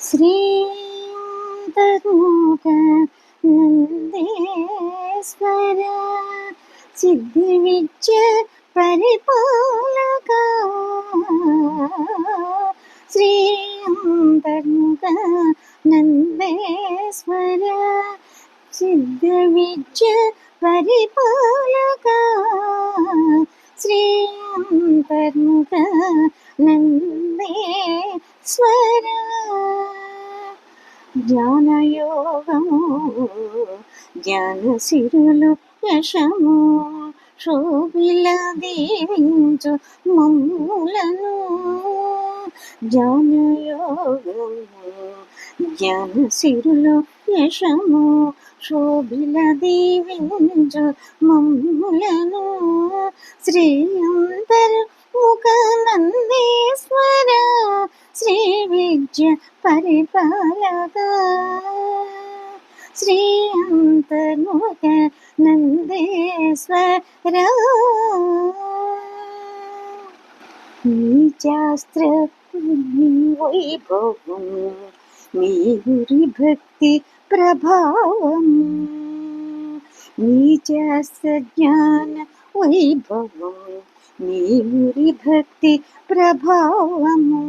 ശ്രീതരൂപനന്ദേശ്വര സിദ്ധിവിച്ച പരിപാലക ശ്രീ നന്ദേശ്വര സിദ്ധവിച്ച പരിപാലക జ్ఞానయోగము జ్ఞాన సిరులు యశము శోభిల దీవించు మమ్ములను. జ్ఞానయోగము జ్ఞాన సిరులు యశము శోభిల దీవించు మమ్ములను. శ్రీ అంతర్ ముఖ విద్య పరిపాలక శ్రీ అంతర్ముఖ నందేశ్వర శాస్త్ర వైభవం మీ గురి భక్తి ప్రభావం మీ శాస్త్ర జ్ఞాన వైభవం మీ గురి భక్తి ప్రభావము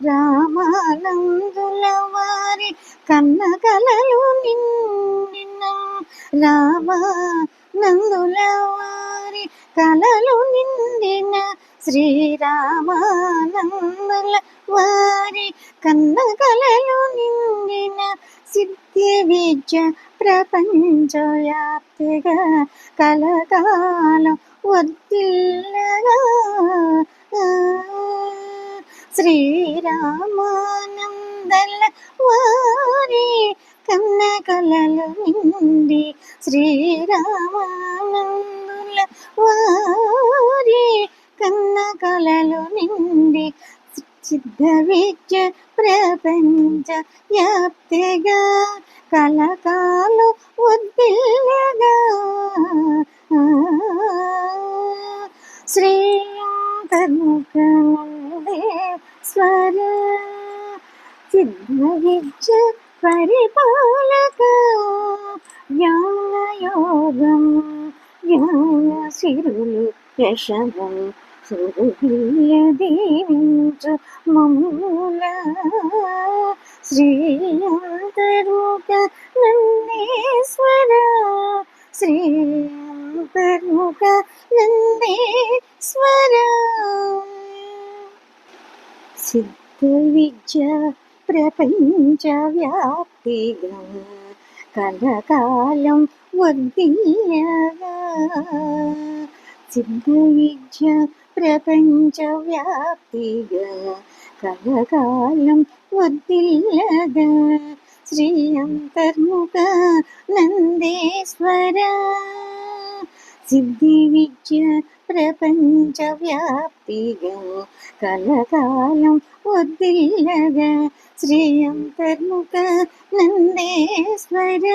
రామానందుల వారి కన్న కలలు నిండిన రామానందుల వారి కలలు నిండిన శ్రీరామానందుల వారి కన్న కలలు నిండిన సిద్ధి విద్య ప్రపంచవ్యాప్తిగా కలకాలం వర్తిల్లగా శ్రీరామానందల వారి కన్న కలలు నిండి శ్రీరామానందుల వారి కన్న కలలు నిండి సిద్ధ విద్య ప్రపంచ వ్యాప్తిగా కలకాలు ఉద్దిల్లగా శ్రీ స్వర സ്വര ചിദ്വിജ പരിപാലക ജ്ഞാനയോഗം ജ്ഞാനശിരുളു യശമം സുരഭീയദേവിഞ്ചു മമ്മൂല ശ്രീയന്തരൂപ നന്ദേശ്വര ശ്രീയന്തരൂപ നന്ദേശ്വര సిద్ధ విద్య ప్రపంచ వ్యాప్తిగా కలకాలం వర్ధియగా సిద్ధ విద్య ప్రపంచ వ్యాప్తిగా కలకాలం వర్ధిల్లగా. శ్రీ అంతర్ముఖ నందేశ్వరా. సిద్ధి విద్య ప్రపంచ వ్యాప్తిగా కలకాలం వర్ధిల్లగా శ్రీ అంతర్ముఖ నందేశ్వర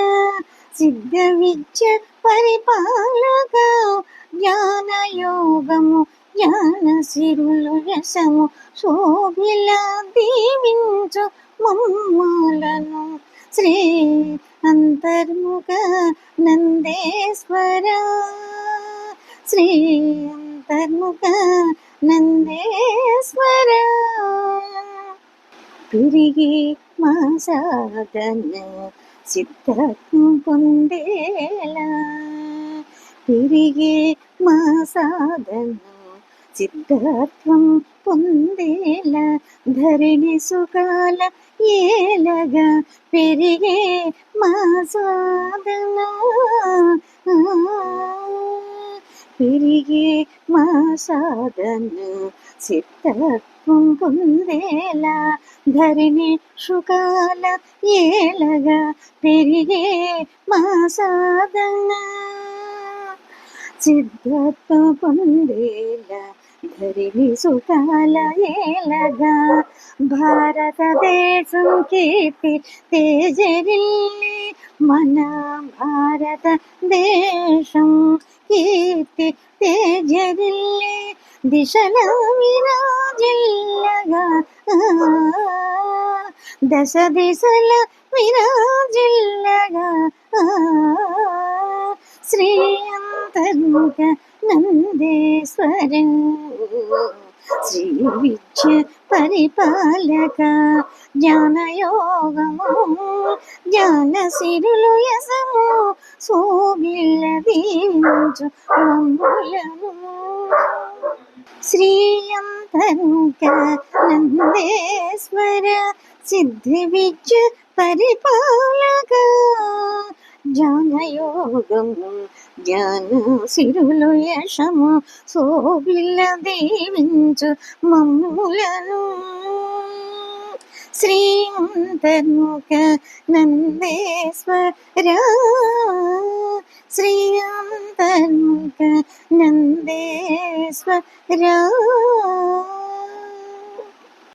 సిద్ధ విద్య పరిపాలక జ్ఞాన యోగము జ్ఞాన సిరులు యశము శోభిల దీవించు మమ్మలను శ్రీ అంతర్ముఖ నందేశ్వర శ్రీ అంతర్ముఖ నందేశ్వర. తిరిగి మా సాధన సిద్ధత్వం పొందేలా తిరిగి మా సాధన సిద్ధత్వం పొందేలా. ధరణి సుఖాల ఏలగా పెరిగే మా సాధన పెరిగే మా సాధను సిద్ధత్వం పొందేలా ధరిణి శుకాల ఏలగా పెరిగే మా సాధన. సిద్ధత్వ పొందేలా ధరిణి సుఖాల ఏలగా భారతదేశం కీర్తి తేజరిల్లి మన భారతదేశం ತೆ ತೇಜರಿಲ್ಲೇ ದಿಶಲವಿರಾಜಿಲ್ಲಗ ದಶ ದಿಸಲ ವಿರಾಜಿಲ್ಲಗ ಶ್ರೀಯಂತರ್ಮುಖ ನಂದೇಶ್ವರ ಶ್ರೀ ವಿಜಯ పరిపాలక జ్ఞానయోగము జ్ఞాన సిరులు యసము సోగిల్ల దీవించు మమ్ములను శ్రీ నందేశ్వర സിദ്ധി വിച്ച് പരിപാലക. ജാനയോഗം ജ്ഞാനസിരുലയശമു സോവില്ല ദേവിഞ്ചു മമ്മുലനു. ശ്രീമുഖ നന്ദേശ്വര. ശ്രീമുഖ നന്ദേശ്വര.